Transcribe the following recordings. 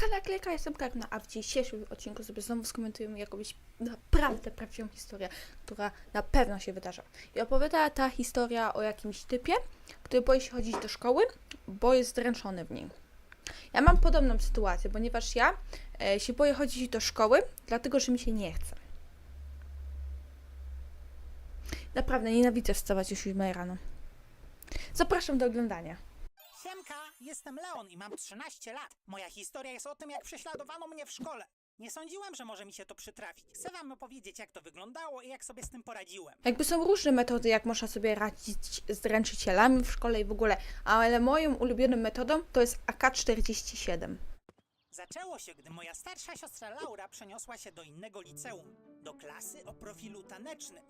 Hejka, naklejka, jestem Karna, a w dzisiejszym odcinku sobie znowu skomentujemy jakąś naprawdę prawdziwą historię, która na pewno się wydarza. I opowiada ta historia o jakimś typie, który boi się chodzić do szkoły, bo jest zręczony w niej. Ja mam podobną sytuację, ponieważ ja e, się boję chodzić do szkoły, dlatego że mi się nie chce. Naprawdę nienawidzę wstawać o 7 rano. Zapraszam do oglądania. Jestem Leon i mam 13 lat. Moja historia jest o tym, jak prześladowano mnie w szkole. Nie sądziłem, że może mi się to przytrafić. Chcę wam opowiedzieć, jak to wyglądało i jak sobie z tym poradziłem. Jakby są różne metody, jak można sobie radzić z dręczycielami w szkole i w ogóle, ale moją ulubioną metodą to jest AK-47. Zaczęło się, gdy moja starsza siostra Laura przeniosła się do innego liceum, do klasy o profilu tanecznym.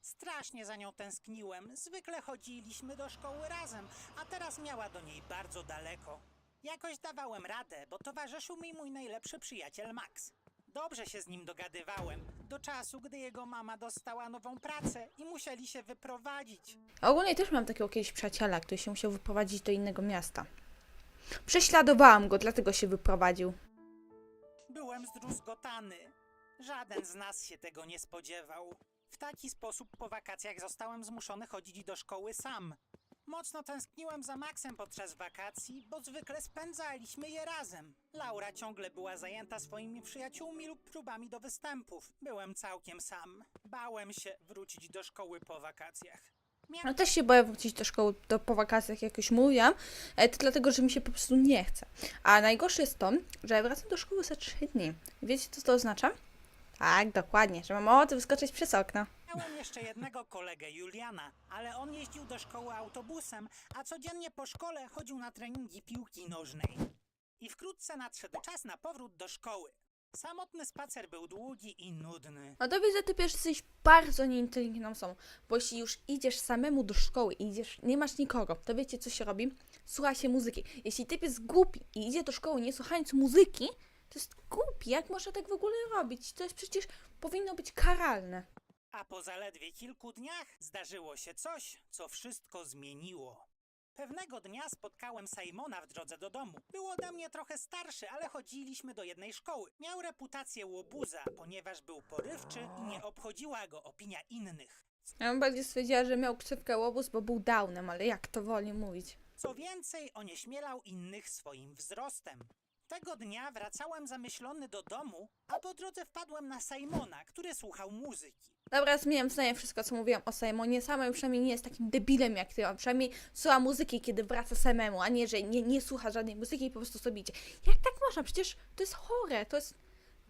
Strasznie za nią tęskniłem. Zwykle chodziliśmy do szkoły razem, a teraz miała do niej bardzo daleko. Jakoś dawałem radę, bo towarzyszył mi mój najlepszy przyjaciel Max. Dobrze się z nim dogadywałem, do czasu, gdy jego mama dostała nową pracę i musieli się wyprowadzić. A ogólnie też mam takiego kiedyś przyjaciela, który się musiał wyprowadzić do innego miasta. Prześladowałam go, dlatego się wyprowadził. Byłem zdruzgotany. Żaden z nas się tego nie spodziewał. W taki sposób po wakacjach zostałem zmuszony chodzić do szkoły sam. Mocno tęskniłem za Maxem podczas wakacji, bo zwykle spędzaliśmy je razem. Laura ciągle była zajęta swoimi przyjaciółmi lub próbami do występów. Byłem całkiem sam. Bałem się wrócić do szkoły po wakacjach. No też się boję wrócić do szkoły do, po wakacjach, jak już mówiłam, e, to dlatego, że mi się po prostu nie chce. A najgorsze jest to, że wracam do szkoły za 3 dni. Wiecie, co to oznacza? Tak, dokładnie, że mam ochotę wyskoczyć przez okno. Miałem jeszcze jednego kolegę, Juliana, ale on jeździł do szkoły autobusem, a codziennie po szkole chodził na treningi piłki nożnej. I wkrótce nadszedł czas na powrót do szkoły. Samotny spacer był długi i nudny. No to widzę, ty pierwszy jesteś bardzo nieinteligentną osobą, bo jeśli już idziesz samemu do szkoły i idziesz, nie masz nikogo, to wiecie, co się robi? Słucha się muzyki. Jeśli typ jest głupi i idzie do szkoły nie słuchając muzyki, to jest głupi. Jak można tak w ogóle robić? To jest przecież, powinno być karalne. A po zaledwie kilku dniach zdarzyło się coś, co wszystko zmieniło. Pewnego dnia spotkałem Simona w drodze do domu. Był ode mnie trochę starszy, ale chodziliśmy do jednej szkoły. Miał reputację łobuza, ponieważ był porywczy i nie obchodziła go opinia innych. Ja bym bardziej stwierdziła, że miał krzywkę łobuz, bo był downem, ale jak to woli mówić? Co więcej, onieśmielał innych swoim wzrostem. Tego dnia wracałem zamyślony do domu, a po drodze wpadłem na Simona, który słuchał muzyki. Dobra, zmieniam zdanie wszystko, co mówiłam o Simonie. Sama przynajmniej nie jest takim debilem jak ty. On przynajmniej słucha muzyki, kiedy wraca samemu, a nie, że nie, nie słucha żadnej muzyki i po prostu sobie idzie. Jak tak można? Przecież to jest chore, to jest...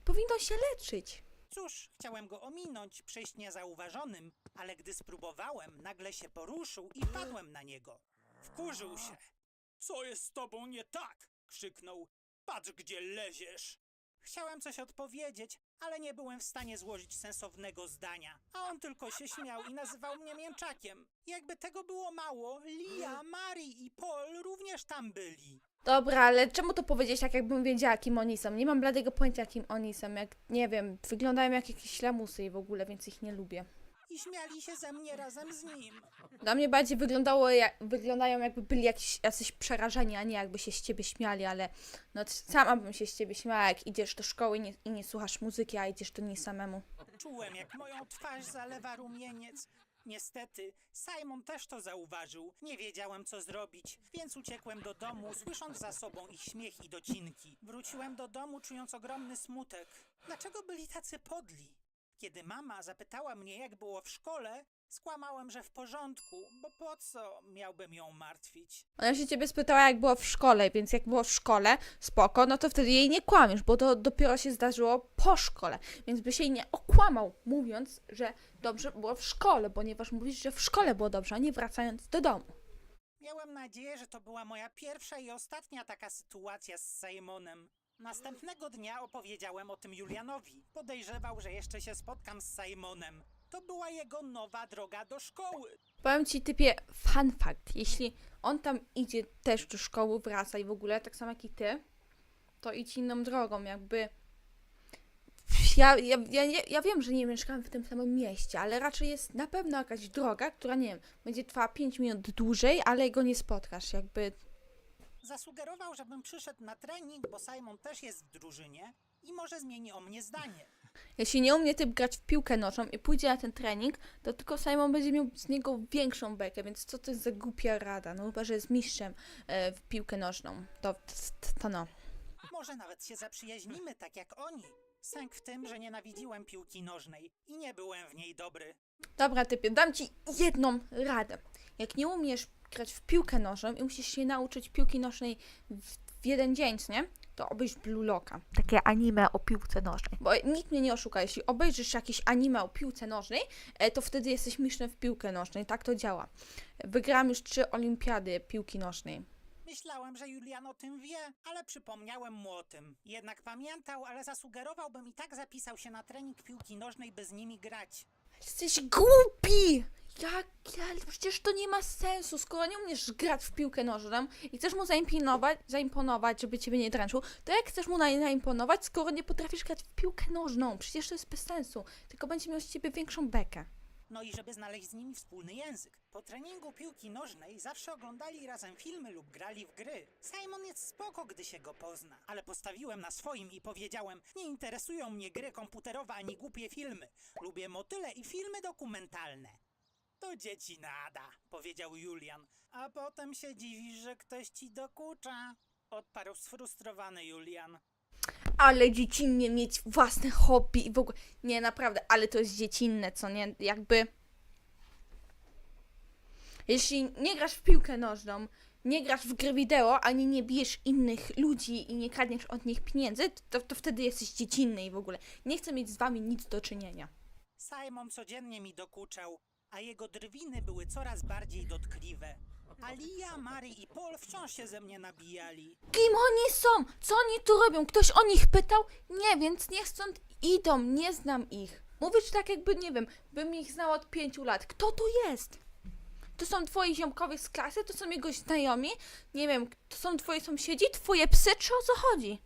Powinno się leczyć. Cóż, chciałem go ominąć, przejść niezauważonym, ale gdy spróbowałem, nagle się poruszył i padłem na niego. Wkurzył się. Co jest z tobą nie tak? krzyknął. Patrz, gdzie leziesz. Chciałem coś odpowiedzieć, ale nie byłem w stanie złożyć sensownego zdania, a on tylko się śmiał i nazywał mnie mięczakiem. Jakby tego było mało, Lia, Mari i Paul również tam byli. Dobra, ale czemu to powiedzieć tak, jakbym wiedziała, kim oni są? Nie mam bladego pojęcia, kim oni są. Jak, nie wiem, wyglądają jak jakieś lamusy i w ogóle, więc ich nie lubię. I śmiali się ze mnie razem z nim. Dla mnie bardziej wyglądało, jak, wyglądają jakby byli jakiś, jacyś przerażeni, a nie jakby się z ciebie śmiali, ale no sama bym się z ciebie śmiała, jak idziesz do szkoły i nie, i nie słuchasz muzyki, a idziesz do niej samemu. Czułem, jak moją twarz zalewa rumieniec. Niestety, Simon też to zauważył. Nie wiedziałem, co zrobić, więc uciekłem do domu, słysząc za sobą ich śmiech i docinki. Wróciłem do domu, czując ogromny smutek. Dlaczego byli tacy podli? Kiedy mama zapytała mnie, jak było w szkole, skłamałem, że w porządku, bo po co miałbym ją martwić? Ona się ciebie spytała, jak było w szkole, więc jak było w szkole, spoko, no to wtedy jej nie kłamiesz, bo to dopiero się zdarzyło po szkole, więc byś jej nie okłamał, mówiąc, że dobrze było w szkole, ponieważ mówisz, że w szkole było dobrze, a nie wracając do domu. Miałem nadzieję, że to była moja pierwsza i ostatnia taka sytuacja z Simonem. Następnego dnia opowiedziałem o tym Julianowi. Podejrzewał, że jeszcze się spotkam z Simonem. To była jego nowa droga do szkoły. Powiem ci, typie, fun fact, jeśli on tam idzie też do szkoły, wraca i w ogóle, tak samo jak i ty, to idź inną drogą, jakby... Ja, ja, ja, ja wiem, że nie mieszkam w tym samym mieście, ale raczej jest na pewno jakaś droga, która, nie wiem, będzie trwała 5 minut dłużej, ale go nie spotkasz, jakby... Zasugerował, żebym przyszedł na trening, bo Simon też jest w drużynie i może zmieni o mnie zdanie. Jeśli nie umie typ grać w piłkę nożną i pójdzie na ten trening, to tylko Simon będzie miał z niego większą bekę, więc co to jest za głupia rada? No chyba, że jest mistrzem e, w piłkę nożną. To, to, to no. Może nawet się zaprzyjaźnimy tak jak oni. Sęk w tym, że nienawidziłem piłki nożnej i nie byłem w niej dobry. Dobra, typie, dam ci jedną radę. Jak nie umiesz grać w piłkę nożną i musisz się nauczyć piłki nożnej w, w jeden dzień, nie? To obejrz Blue Locka. Takie anime o piłce nożnej. Bo nikt mnie nie oszuka. Jeśli obejrzysz jakieś anime o piłce nożnej, e, to wtedy jesteś mistrzem w piłkę nożnej. Tak to działa. Wygrałam już trzy olimpiady piłki nożnej. Myślałem, że Julian o tym wie, ale przypomniałem mu o tym. Jednak pamiętał, ale zasugerował, bym i tak zapisał się na trening piłki nożnej, by z nimi grać. Jesteś głupi! Przecież to nie ma sensu. Skoro nie umiesz grać w piłkę nożną i chcesz mu zaimponować, zaimponować, żeby ciebie nie dręczył, to jak chcesz mu na- zaimponować, skoro nie potrafisz grać w piłkę nożną? Przecież to jest bez sensu. Tylko będzie miał z ciebie większą bekę. No i żeby znaleźć z nimi wspólny język. Po treningu piłki nożnej zawsze oglądali razem filmy lub grali w gry. Simon jest spoko, gdy się go pozna, ale postawiłem na swoim i powiedziałem: Nie interesują mnie gry komputerowe ani głupie filmy. Lubię motyle i filmy dokumentalne. To dzieci nada, powiedział Julian, a potem się dziwisz, że ktoś ci dokucza. Odparł sfrustrowany Julian. Ale dziecinnie mieć własne hobby i w ogóle. Nie, naprawdę, ale to jest dziecinne, co nie? Jakby. Jeśli nie grasz w piłkę nożną, nie grasz w gry wideo, ani nie bijesz innych ludzi i nie kradniesz od nich pieniędzy, to, to wtedy jesteś dziecinny i w ogóle. Nie chcę mieć z wami nic do czynienia. Simon codziennie mi dokuczał, a jego drwiny były coraz bardziej dotkliwe. Alia, Mary i Paul wciąż się ze mnie nabijali. Kim oni są? Co oni tu robią? Ktoś o nich pytał? Nie, więc niech stąd idą, nie znam ich. Mówisz tak jakby, nie wiem, bym ich znała od pięciu lat. Kto to jest? To są twoi ziomkowie z klasy? To są jego znajomi? Nie wiem, to są twoi sąsiedzi? Twoje psy? Czy o co chodzi?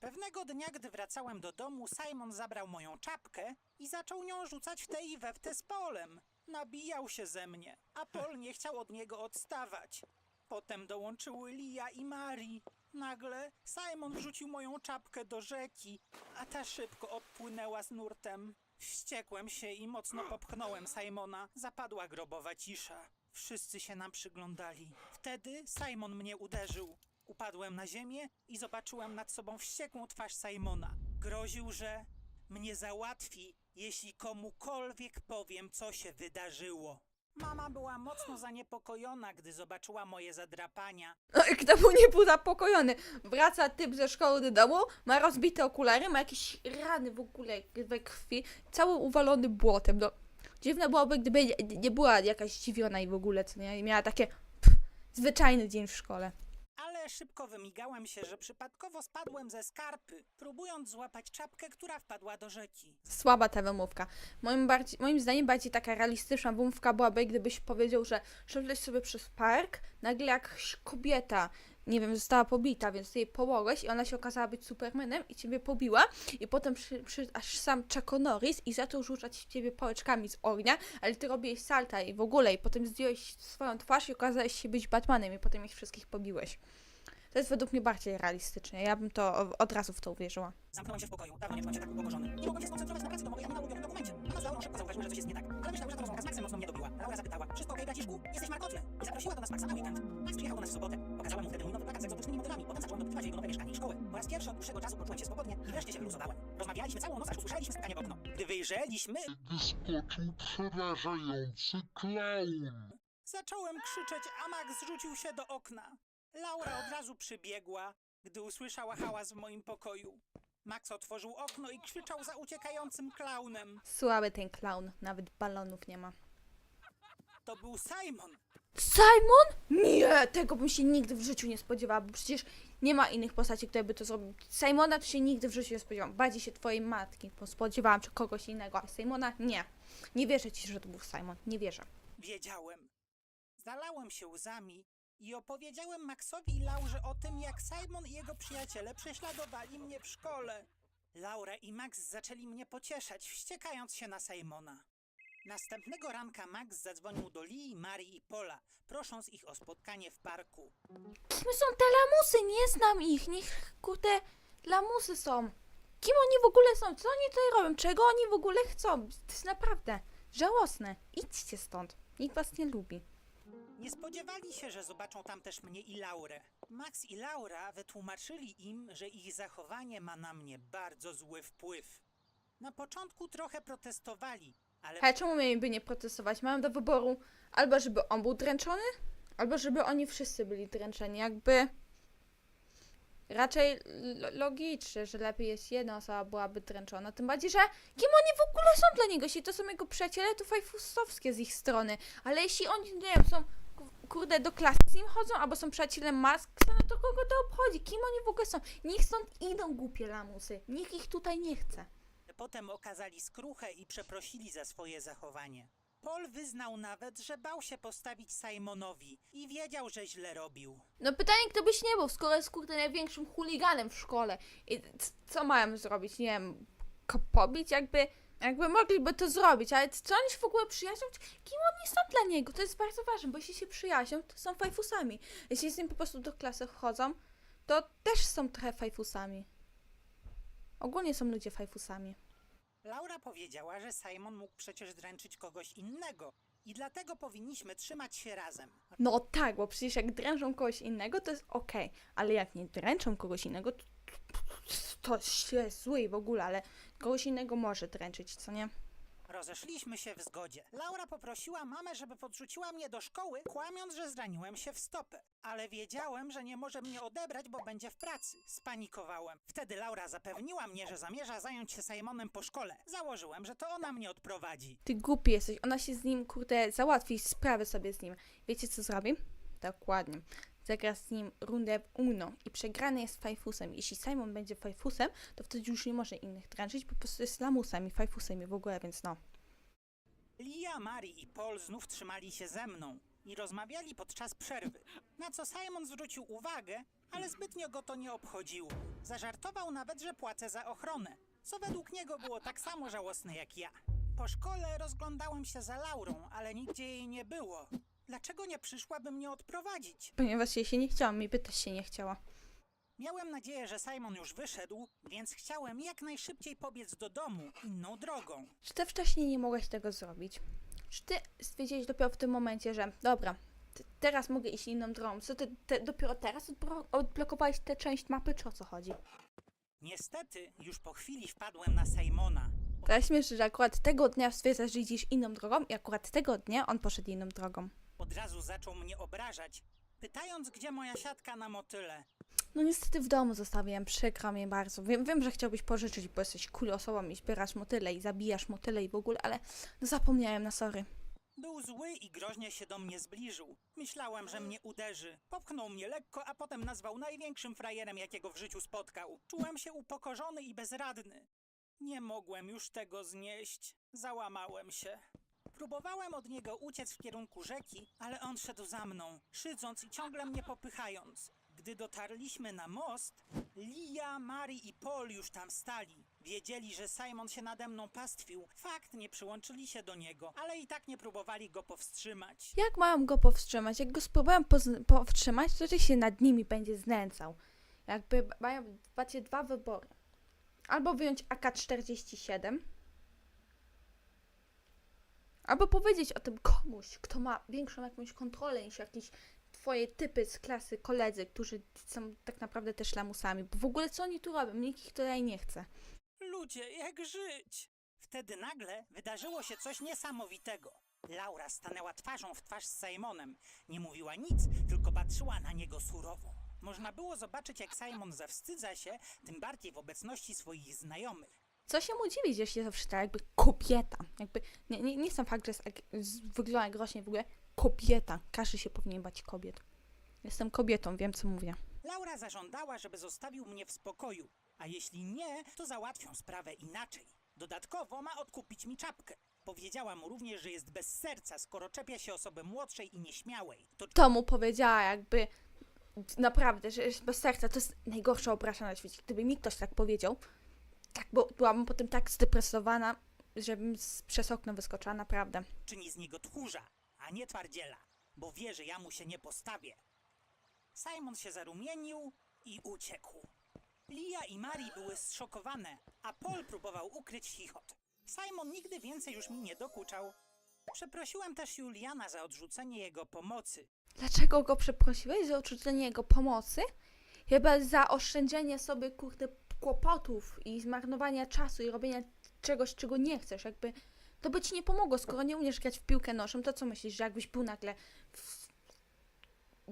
Pewnego dnia, gdy wracałem do domu, Simon zabrał moją czapkę i zaczął nią rzucać w tę i we w tę z Polem. Nabijał się ze mnie, a Paul nie chciał od niego odstawać. Potem dołączyły Lia i Mary. Nagle Simon wrzucił moją czapkę do rzeki, a ta szybko odpłynęła z nurtem. Wściekłem się i mocno popchnąłem Simona. Zapadła grobowa cisza. Wszyscy się nam przyglądali. Wtedy Simon mnie uderzył. Upadłem na ziemię i zobaczyłem nad sobą wściekłą twarz Simona. Groził, że mnie załatwi, jeśli komukolwiek powiem, co się wydarzyło. Mama była mocno zaniepokojona, gdy zobaczyła moje zadrapania. No i kto był nie był zapokojony. Wraca typ ze szkoły do domu, ma rozbite okulary, ma jakieś rany w ogóle we krwi, cały uwalony błotem. No, dziwne byłoby, gdyby nie, nie była jakaś zdziwiona i w ogóle, co nie? I miała takie pff, zwyczajny dzień w szkole. Szybko wymigałem się, że przypadkowo spadłem ze skarpy, próbując złapać czapkę, która wpadła do rzeki. Słaba ta wymówka. Moim, bardziej, moim zdaniem bardziej taka realistyczna wymówka byłaby, gdybyś powiedział, że szedłeś sobie przez park, nagle jakaś kobieta, nie wiem, została pobita, więc ty jej pomogłeś i ona się okazała być Supermanem i ciebie pobiła i potem przy, aż sam Chuck Norris i zaczął rzucać w ciebie pałeczkami z ognia, ale ty robiłeś salta i w ogóle i potem zdjąłeś swoją twarz i okazałeś się być Batmanem i potem ich wszystkich pobiłeś. To jest według mnie bardziej realistyczne. Ja bym to od razu w to uwierzyła. Zamknąłem się w pokoju, dawno nie czułem się tak upokorzony. Nie mogłem się skoncentrować na pracy domowej ani na ulubionym dokumencie. Mama z Laurą szybko zauważyły, że coś jest nie tak. Ale myślałem, że to rozmowa z Maxem mocno mnie dobiła. Laura zapytała, wszystko okej, braciszku? Jesteś markotny. I zaprosiła do nas Maxa na weekend. Max przyjechał do nas w sobotę. Pokazałem mu wtedy mój nowy plakat z egzotycznymi modelami. Potem zacząłem dopytywać jego nowe mieszkanie i szkołę. Po raz pierwszy od dłuższego czasu poczułem się swobodnie i wreszcie się wyluzowałem. Rozmawialiśmy całą noc, aż usłyszeliśmy skakanie w okno. Gdy wyjrzeliśmy, wyskoczył przerażający klaun. zacząłem krzyczeć, a Max zrzucił się do okna. Laura od razu przybiegła, gdy usłyszała hałas w moim pokoju. Max otworzył okno i krzyczał za uciekającym klaunem. Słaby ten clown, nawet balonów nie ma. To był Simon. Simon? Nie, tego bym się nigdy w życiu nie spodziewała, bo przecież nie ma innych postaci, które by to zrobił. Simona to się nigdy w życiu nie spodziewałam. Bardziej się twojej matki bo spodziewałam, czy kogoś innego, a Simona nie. Nie wierzę ci, że to był Simon. Nie wierzę. Wiedziałem. Zalałem się łzami i opowiedziałem Maxowi i Laurze o tym, jak Simon i jego przyjaciele prześladowali mnie w szkole. Laura i Max zaczęli mnie pocieszać, wściekając się na Simona. Następnego ranka Max zadzwonił do Lee, Marii i Pola, prosząc ich o spotkanie w parku. Kim są te lamusy? Nie znam ich. Niech kurde lamusy są. Kim oni w ogóle są? Co oni tutaj robią? Czego oni w ogóle chcą? To jest naprawdę żałosne. Idźcie stąd. Nikt was nie lubi. Nie spodziewali się, że zobaczą tam też mnie i Laurę. Max i Laura wytłumaczyli im, że ich zachowanie ma na mnie bardzo zły wpływ. Na początku trochę protestowali, ale Ale czemu mieliby nie protestować? Mają do wyboru albo żeby on był dręczony, albo żeby oni wszyscy byli dręczeni. Jakby raczej lo- logicznie, że lepiej jest jedna osoba byłaby dręczona. Tym bardziej, że kim oni w ogóle są dla niego? Jeśli to są jego przyjaciele, to fajfustowskie z ich strony. Ale jeśli oni, nie wiem, są ku- kurde do klasy z nim chodzą, albo są przyjacielem Maska, no to kogo to obchodzi? Kim oni w ogóle są? Niech stąd idą głupie lamusy. Nikt ich tutaj nie chce. potem okazali skruchę i przeprosili za swoje zachowanie. Paul wyznał nawet, że bał się postawić Simonowi i wiedział, że źle robił. No pytanie, kto byś nie był, skoro jest kurde największym chuliganem w szkole. I c- co mają zrobić? Nie wiem, ko- pobić? Jakby, jakby mogliby to zrobić, ale co oni się w ogóle przyjaźnią? Kim oni są dla niego? To jest bardzo ważne, bo jeśli się przyjaźnią, to są fajfusami. Jeśli z nim po prostu do klasy chodzą, to też są trochę fajfusami. Ogólnie są ludzie fajfusami. Laura powiedziała, że Simon mógł przecież dręczyć kogoś innego i dlatego powinniśmy trzymać się razem. No tak, bo przecież jak dręczą kogoś innego, to jest okej, ale jak nie dręczą kogoś innego, to, to jest zły w ogóle, ale kogoś innego może dręczyć, co nie? Rozeszliśmy się w zgodzie. Laura poprosiła mamę, żeby podrzuciła mnie do szkoły, kłamiąc, że zraniłem się w stopę. Ale wiedziałem, że nie może mnie odebrać, bo będzie w pracy. Spanikowałem. Wtedy Laura zapewniła mnie, że zamierza zająć się Simonem po szkole. Założyłem, że to ona mnie odprowadzi. Ty głupi jesteś, ona się z nim, kurde, załatwi sprawy sobie z nim. Wiecie co zrobi? Dokładnie. Zagra z nim rundę w Uno i przegrany jest Fajfusem. Jeśli Simon będzie Fajfusem, to wtedy już nie może innych dręczyć, po prostu jest lamusem i Fajfusem i w ogóle, więc no. Lia, Mary i Paul znów trzymali się ze mną i rozmawiali podczas przerwy. Na co Simon zwrócił uwagę, ale zbytnio go to nie obchodziło. Zażartował nawet, że płacę za ochronę, co według niego było tak samo żałosne jak ja. Po szkole rozglądałem się za Laurą, ale nigdzie jej nie było. Dlaczego nie przyszła, by mnie odprowadzić? Ponieważ jej się nie chciała, mi by też się nie chciała. Miałem nadzieję, że Simon już wyszedł, więc chciałem jak najszybciej pobiec do domu inną drogą. Czy ty wcześniej nie mogłeś tego zrobić? Czy ty stwierdziłeś dopiero w tym momencie, że dobra, t- teraz mogę iść inną drogą? Co ty te, dopiero teraz odbro- odblokowałeś tę część mapy, czy o co chodzi? Niestety, już po chwili wpadłem na Simona. To jest śmieszne, że akurat tego dnia stwierdzasz, że idziesz inną drogą i akurat tego dnia on poszedł inną drogą. Od razu zaczął mnie obrażać, pytając, gdzie moja siatka na motyle. No niestety w domu zostawiłem, przykro mi bardzo. Wiem, wiem, że chciałbyś pożyczyć, bo jesteś cool osobą i zbierasz motyle i zabijasz motyle i w ogóle, ale no zapomniałem, na sorry. Był zły i groźnie się do mnie zbliżył. Myślałem, że mnie uderzy. Popchnął mnie lekko, a potem nazwał największym frajerem, jakiego w życiu spotkał. Czułem się upokorzony i bezradny. Nie mogłem już tego znieść. Załamałem się. Próbowałem od niego uciec w kierunku rzeki, ale on szedł za mną, szydząc i ciągle mnie popychając. Gdy dotarliśmy na most, Lia, Mary i Paul już tam stali. Wiedzieli, że Simon się nade mną pastwił. Fakt, nie przyłączyli się do niego, ale i tak nie próbowali go powstrzymać. Jak mają go powstrzymać? Jak go spróbują poz- powstrzymać, to ty się nad nimi będzie znęcał. Jakby mają, macie dwa wybory. Albo wyjąć AK-47, albo powiedzieć o tym komuś, kto ma większą jakąś kontrolę niż jakieś twoje typy z klasy, koledzy, którzy są tak naprawdę też lamusami. Bo w ogóle co oni tu robią? Nikt ich tutaj nie chce. Ludzie, jak żyć? Wtedy nagle wydarzyło się coś niesamowitego. Laura stanęła twarzą w twarz z Simonem. Nie mówiła nic, tylko patrzyła na niego surowo. Można było zobaczyć, jak Simon zawstydza się, tym bardziej w obecności swoich znajomych. Co się mu dziwić, że się zawsze tak jakby kobieta. Jakby, nie, nie, nie sam fakt, że jest, wygląda groźnie w ogóle. Kobieta. Każdy się powinien bać kobiet. Jestem kobietą, wiem co mówię. Laura zażądała, żeby zostawił mnie w spokoju, a jeśli nie, to załatwią sprawę inaczej. Dodatkowo ma odkupić mi czapkę. Powiedziała mu również, że jest bez serca, skoro czepia się osoby młodszej i nieśmiałej. To To mu powiedziała jakby naprawdę, że jest bez serca. To jest najgorsza obraża na świecie. Gdyby mi ktoś tak powiedział, tak, bo byłabym potem tak zdepresowana. żebym z, przez okno wyskoczyła, naprawdę. Czyni z niego tchórza, a nie twardziela, bo wie, że ja mu się nie postawię. Simon się zarumienił i uciekł. Lia i Mari były zszokowane, a Paul próbował ukryć chichot. Simon nigdy więcej już mi nie dokuczał. Przeprosiłem też Juliana za odrzucenie jego pomocy. Dlaczego go przeprosiłeś za odrzucenie jego pomocy? Chyba za oszczędzenie sobie, kurde, kłopotów i zmarnowania czasu i robienia czegoś, czego nie chcesz. Jakby to by ci nie pomogło, skoro nie umiesz grać w piłkę nożną, to co myślisz, że jakbyś był nagle w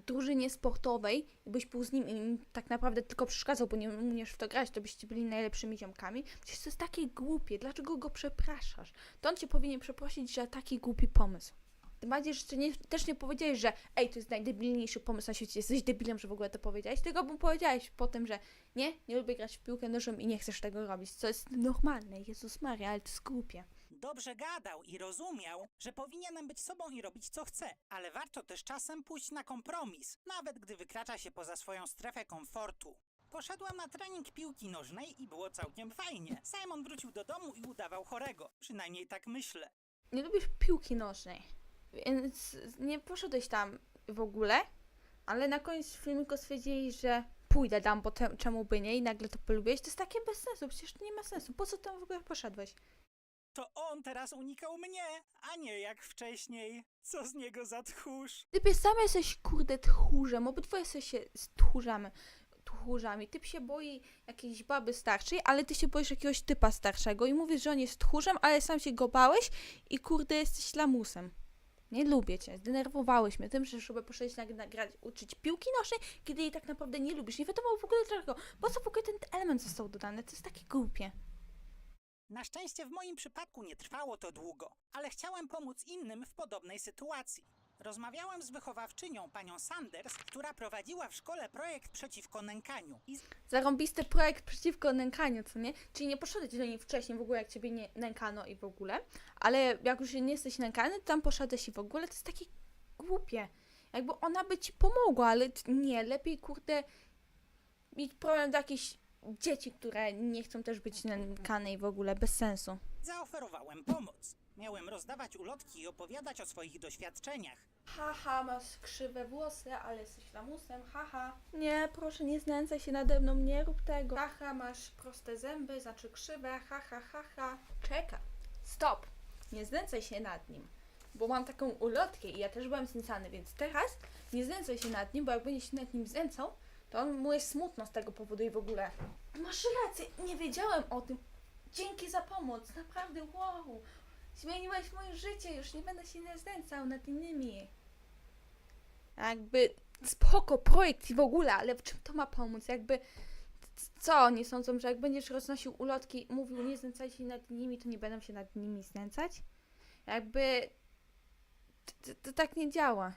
drużynie sportowej i byś był z nim i tak naprawdę tylko przeszkadzał, bo nie umiesz w to grać, to byście byli najlepszymi ziomkami. Przecież to jest takie głupie. Dlaczego go przepraszasz? To on cię powinien przeprosić za taki głupi pomysł. Tym bardziej, że nie, też nie powiedziałeś, że ej, to jest najdebilniejszy pomysł na świecie, jesteś debilem, że w ogóle to powiedziałeś, tylko mu powiedziałeś po tym, że nie, nie lubię grać w piłkę nożną i nie chcesz tego robić, co jest normalne, Jezus Maria, ale to jest głupie. Dobrze gadał i rozumiał, że powinienem być sobą i robić co chce, ale warto też czasem pójść na kompromis, nawet gdy wykracza się poza swoją strefę komfortu. Poszedłem na trening piłki nożnej i było całkiem fajnie. Simon wrócił do domu i udawał chorego. Przynajmniej tak myślę. Nie lubisz piłki nożnej, więc nie poszedłeś tam w ogóle, ale na koniec filmiku stwierdziłeś, że pójdę tam, bo te, czemu by nie i nagle to polubiłeś, to jest takie bez sensu, przecież to nie ma sensu, po co tam w ogóle poszedłeś? To on teraz unikał mnie, a nie jak wcześniej. Co z niego za tchórz? Ty sam jesteś kurde tchórzem, obydwoje jesteście z tchórzami. Tchórzami. Typ się boi jakiejś baby starszej, ale ty się boisz jakiegoś typa starszego i mówisz, że on jest tchórzem, ale sam się go bałeś i kurde jesteś lamusem. Nie lubię cię, zdenerwowałeś mnie tym, że żeby poszedłeś na, na, grać, uczyć piłki nożnej, kiedy jej tak naprawdę nie lubisz. Nie wiadomo w ogóle dlaczego. Po co w ogóle ten element został dodany? To jest takie głupie. Na szczęście w moim przypadku nie trwało to długo, ale chciałem pomóc innym w podobnej sytuacji. Rozmawiałem z wychowawczynią, panią Sanders, która prowadziła w szkole projekt przeciwko nękaniu. I zarąbisty projekt przeciwko nękaniu, co nie? Czyli nie poszedłeś do niej wcześniej w ogóle, jak ciebie nie nękano i w ogóle, ale jak już nie jesteś nękany, to tam poszedłeś i w ogóle, to jest takie głupie. Jakby ona by ci pomogła, ale nie, lepiej kurde mieć problem do jakichś dzieci, które nie chcą też być nękane i w ogóle, bez sensu. zaoferowałem pomoc. Miałem rozdawać ulotki i opowiadać o swoich doświadczeniach. Haha, masz krzywe włosy, ale jesteś lamusem, haha. Nie, proszę, nie znęcaj się nade mną, nie rób tego. Haha, masz proste zęby, znaczy krzywe, haha, haha. Czekaj, stop, nie znęcaj się nad nim, bo mam taką ulotkę i ja też byłem znęcany, więc teraz nie znęcaj się nad nim, bo jak będziesz się nad nim znęcał, to on mu jest smutno z tego powodu i w ogóle. Masz rację, nie wiedziałem o tym. Dzięki za pomoc, naprawdę wow. Zmieniłeś moje życie, już nie będę się znęcał nad innymi. Jakby spoko projekt i w ogóle, ale w czym to ma pomóc? Jakby co oni sądzą, że jak będziesz roznosił ulotki, mówił nie znęcaj się nad nimi, to nie będą się nad nimi znęcać? Jakby to, to tak nie działa.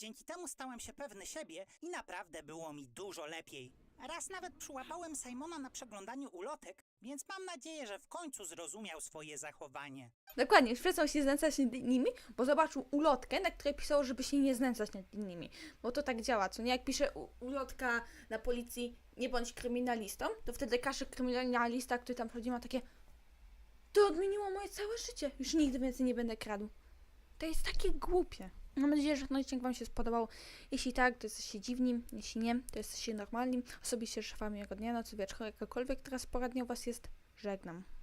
Dzięki temu stałem się pewny siebie i naprawdę było mi dużo lepiej. Raz nawet przyłapałem Simona na przeglądaniu ulotek, więc mam nadzieję, że w końcu zrozumiał swoje zachowanie. Dokładnie, przestał się znęcać nad nimi, bo zobaczył ulotkę, na której pisało, żeby się nie znęcać nad innymi. Bo to tak działa, co nie? Jak pisze ulotka na policji, nie bądź kryminalistą, to wtedy każdy kryminalista, który tam chodzi, ma takie to odmieniło moje całe życie. Już nigdy więcej nie będę kradł. To jest takie głupie. Mam nadzieję, że ten odcinek Wam się spodobał. Jeśli tak, to jesteście dziwni. Jeśli nie, to jesteście normalni. Osobiście życzę Wam miłego dnia, nocy, wieczoru, jakakolwiek teraz pora dnia u Was jest. Żegnam.